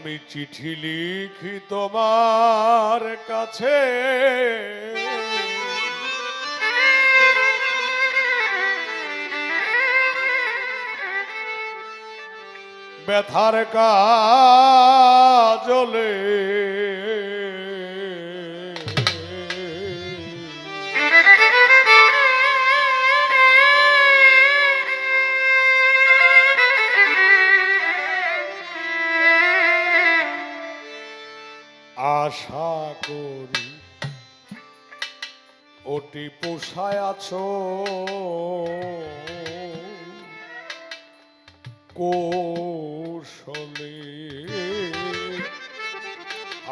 আমি চিঠি লিখি তোমার কাছে। ব্যথার কাজলে আশা করি ওটি পোষায় আছো। কৌশলে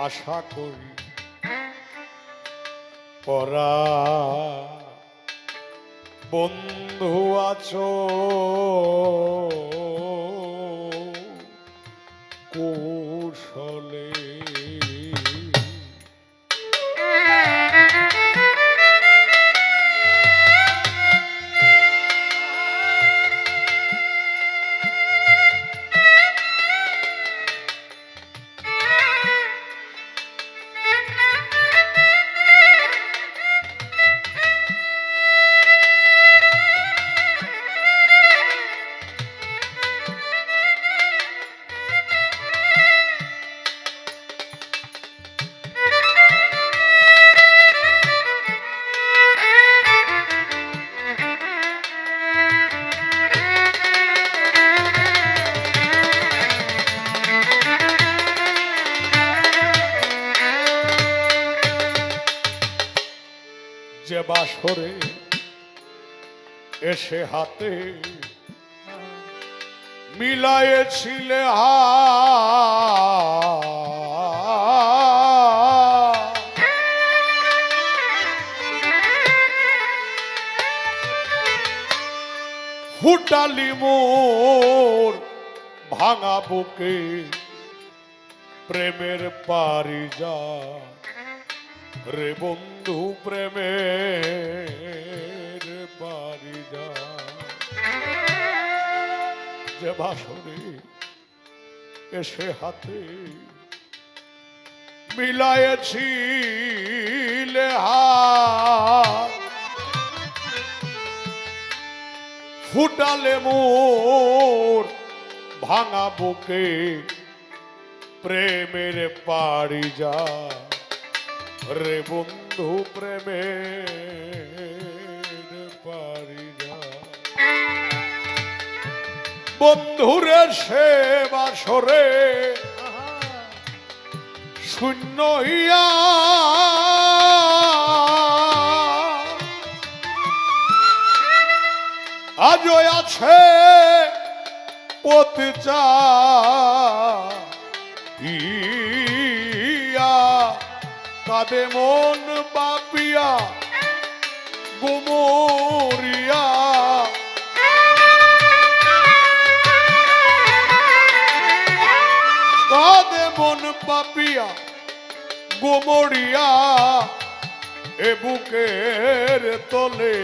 আশা করি পরা বন্ধু আছো। কৌশলে এসে হাতে মিলায়েছিলে হা ফুটালি মোর ভাঙা বুকে প্রেমের পারি যা রে বন্ধু প্রেমের যা ভাষণে এসে হাতে মিলায়েছিলে হাত, ফুটালে মোর ভাঙা বুকে প্রেমের পাড়ি যা রে বন্ধু, প্রেমের বন্ধুরে সে বাসরে শূন্য হইয়া আজও আছে ইয়া। কাদে মন বাপিয়া। গুমরিয়া। কাদে মন পাপিয়া গোমরিয়া এ বুকের তলে।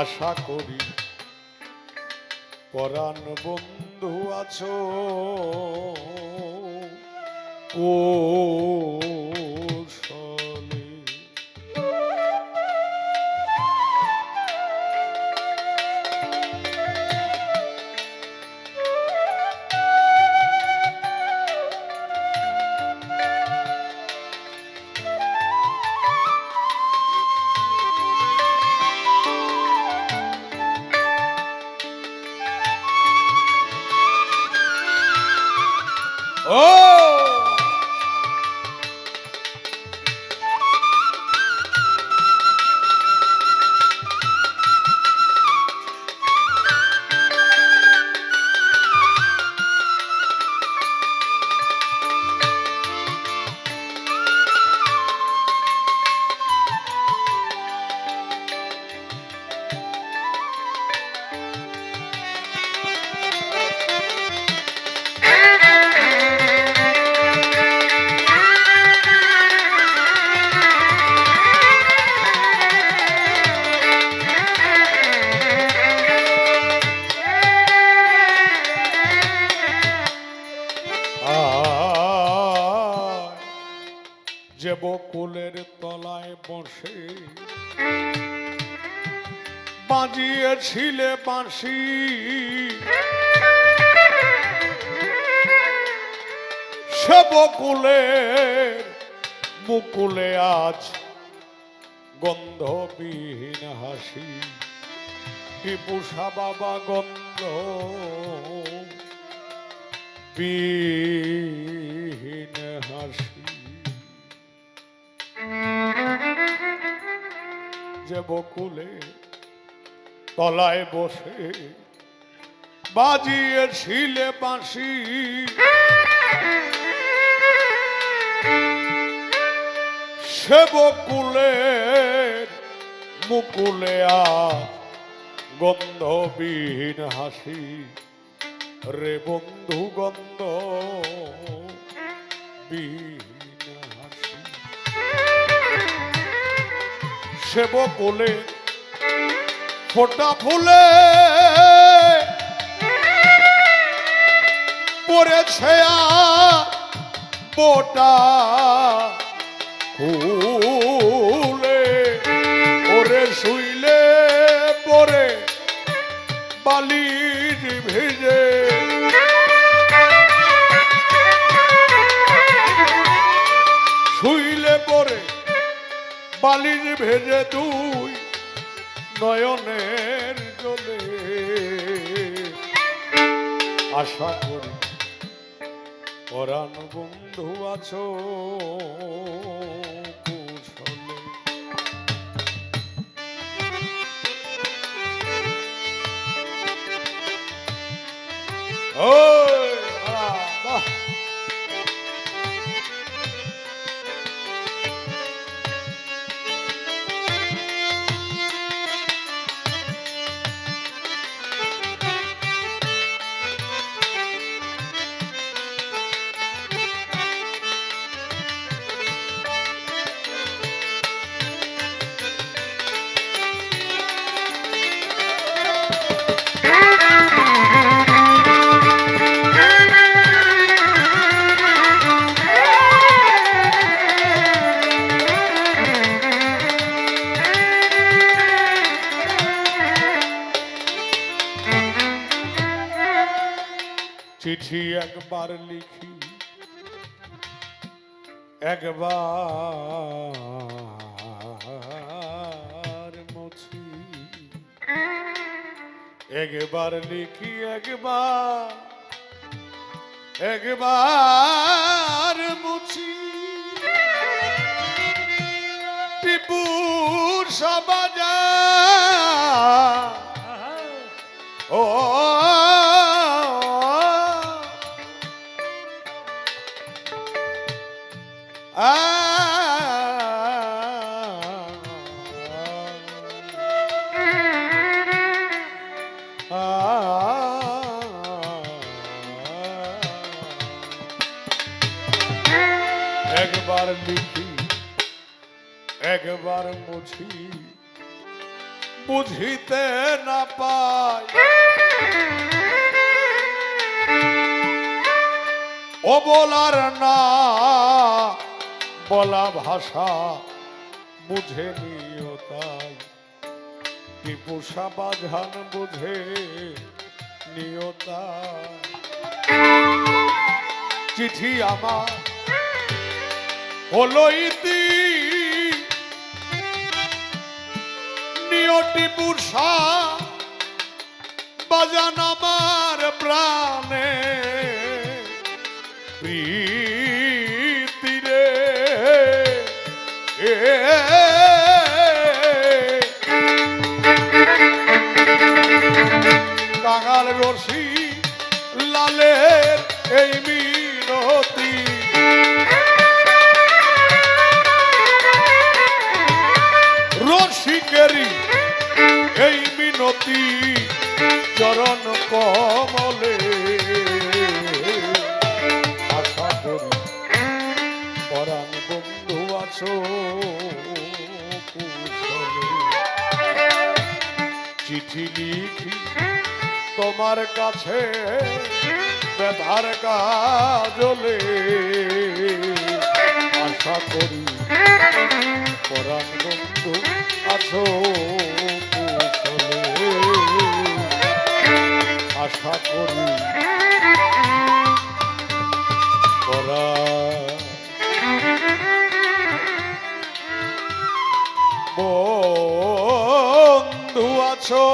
আশা করি পরাণ বন্ধু আছো। কৌশলে বকুলের তলায় বসে বাজিয়েছিলে বাঁশি। সে বকুলের মুকুলে আজ গন্ধবিহীন হাসি। টিপুষা বাবা গন্ধ? বিহীন হাসি। যে বকুলে তলায় বসে বাজিয়ে ছিলে বাঁশি। সে বকুলের মুকুলে গন্ধবিহীন হাসি। রে বন্ধু গন্ধ, বিহীন সে বকুলে ফোটা ফুলে পড়েছে বোটা ফুলে। ওরে শুইলে পরে বালির ভেজে বালির ভেজে তুই নয়নের জলে। আশা করি পরাণ বন্ধু আছো কুশলে। একবার লিখি। একবার মুছি। একবার লিখি একবার একবার মুছি। টিপুর সবাজা। ও একবার লিখি, একবার মুছি। বুঝিতে না পাই। ও বলার না, বলা ভাষা বুঝে নিও তাই। টিপুষা বাঝান বুঝে নিও তাই। চিঠি আমার হলো ইতি। নিও টিপুষা বাজান আমার প্রাণে। প্রীতিরে এ কাঙাল রশি লালের এই মিনতি মিনতি চরণ কমলে আশা করি পরাণ বন্ধু আছো। চিঠি লিখি তোমার কাছে ব্যথার কাজলে আশা করি পরাণ বন্ধু আছো আশা করি। বন্ধু আছো।